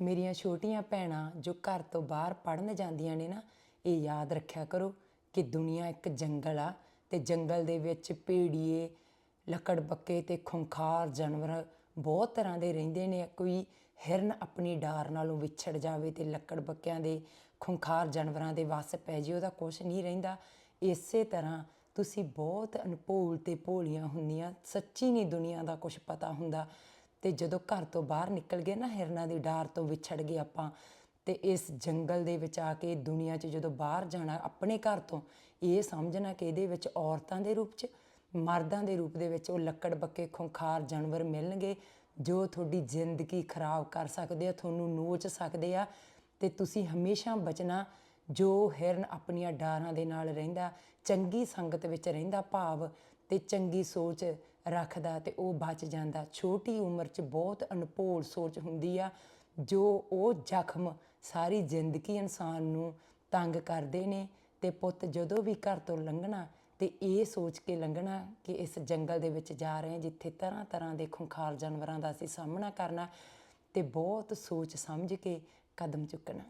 ਮੇਰੀਆਂ ਛੋਟੀਆਂ ਭੈਣਾਂ ਜੋ ਘਰ ਤੋਂ ਬਾਹਰ ਪੜਨ ਜਾਂਦੀਆਂ ਨੇ ਨਾ, ਇਹ ਯਾਦ ਰੱਖਿਆ ਕਰੋ ਕਿ ਦੁਨੀਆ ਇੱਕ ਜੰਗਲ ਆ ਤੇ ਜੰਗਲ ਦੇ ਵਿੱਚ ਭੇੜੀਏ, ਲੱਕੜ ਬੱਕੇ ਤੇ ਖੁੰਖਾਰ ਜਾਨਵਰ ਬਹੁਤ ਤਰ੍ਹਾਂ ਦੇ ਰਹਿੰਦੇ ਨੇ। ਕੋਈ ਹਿਰਨ ਆਪਣੀ ਡਾਰ ਨਾਲੋਂ ਵਿਛੜ ਜਾਵੇ ਤੇ ਲੱਕੜ ਬੱਕਿਆਂ ਦੇ ਖੁੰਖਾਰ ਜਾਨਵਰਾਂ ਦੇ ਵੱਸ ਪੈ ਜੇ ਉਹਦਾ ਕੁਝ ਨਹੀਂ ਰਹਿੰਦਾ। ਇਸੇ ਤਰ੍ਹਾਂ ਤੁਸੀਂ ਬਹੁਤ ਅਨਭੋਲ ਤੇ ਭੋਲੀਆਂ ਹੁੰਦੀਆਂ, ਸੱਚੀ ਨਹੀਂ ਦੁਨੀਆ ਦਾ ਕੁਝ ਪਤਾ ਹੁੰਦਾ। ਤੇ ਜਦੋਂ ਘਰ ਤੋਂ ਬਾਹਰ ਨਿਕਲ ਗਏ ਨਾ, ਹਿਰਨਾਂ ਦੀ ਡਾਰ ਤੋਂ ਵਿਛੜ ਗਏ ਆਪਾਂ, ਤੇ ਇਸ ਜੰਗਲ ਦੇ ਵਿੱਚ ਆ ਕੇ, ਦੁਨੀਆ 'ਚ ਜਦੋਂ ਬਾਹਰ ਜਾਣਾ ਆਪਣੇ ਘਰ ਤੋਂ, ਇਹ ਸਮਝਣਾ ਕਿ ਇਹਦੇ ਵਿੱਚ ਔਰਤਾਂ ਦੇ ਰੂਪ 'ਚ, ਮਰਦਾਂ ਦੇ ਰੂਪ ਦੇ ਵਿੱਚ ਉਹ ਲੱਕੜ ਬੱਕੇ, ਖੁੰਖਾਰ ਜਾਨਵਰ ਮਿਲਣਗੇ, ਜੋ ਤੁਹਾਡੀ ਜ਼ਿੰਦਗੀ ਖਰਾਬ ਕਰ ਸਕਦੇ ਆ, ਤੁਹਾਨੂੰ ਨੋਚ ਸਕਦੇ ਆ, ਤੇ ਤੁਸੀਂ ਹਮੇਸ਼ਾ ਬਚਣਾ, ਜੋ ਹਿਰਨ ਆਪਣੀਆਂ ਡਾਰਾਂ ਦੇ ਨਾਲ ਰਹਿੰਦਾ, ਚੰਗੀ ਸੰਗਤ ਵਿੱਚ ਰਹਿੰਦਾ ਭਾਵ ਤੇ ਚੰਗੀ ਸੋਚ ਰੱਖਦਾ ਤੇ ਉਹ ਬਚ ਜਾਂਦਾ। ਛੋਟੀ ਉਮਰ 'ਚ ਬਹੁਤ ਅਨਭੋਲ ਸੋਚ ਹੁੰਦੀ ਆ, ਜੋ ਉਹ ਜ਼ਖਮ ਸਾਰੀ ਜ਼ਿੰਦਗੀ ਇਨਸਾਨ ਨੂੰ ਤੰਗ ਕਰਦੇ ਨੇ ਤੇ ਪੁੱਤ ਜਦੋਂ ਵੀ ਘਰ ਤੋਂ ਲੰਘਣਾ ਤੇ ਇਹ ਸੋਚ ਕੇ ਲੰਘਣਾ ਕਿ ਇਸ ਜੰਗਲ ਦੇ ਵਿੱਚ ਜਾ ਰਹੇ ਹਾਂ, ਜਿੱਥੇ ਤਰ੍ਹਾਂ ਤਰ੍ਹਾਂ ਦੇ ਖੁੰਖਾਰ ਜਾਨਵਰਾਂ ਦਾ ਅਸੀਂ ਸਾਹਮਣਾ ਕਰਨਾ ਤੇ ਬਹੁਤ ਸੋਚ ਸਮਝ ਕੇ ਕਦਮ ਚੁੱਕਣਾ।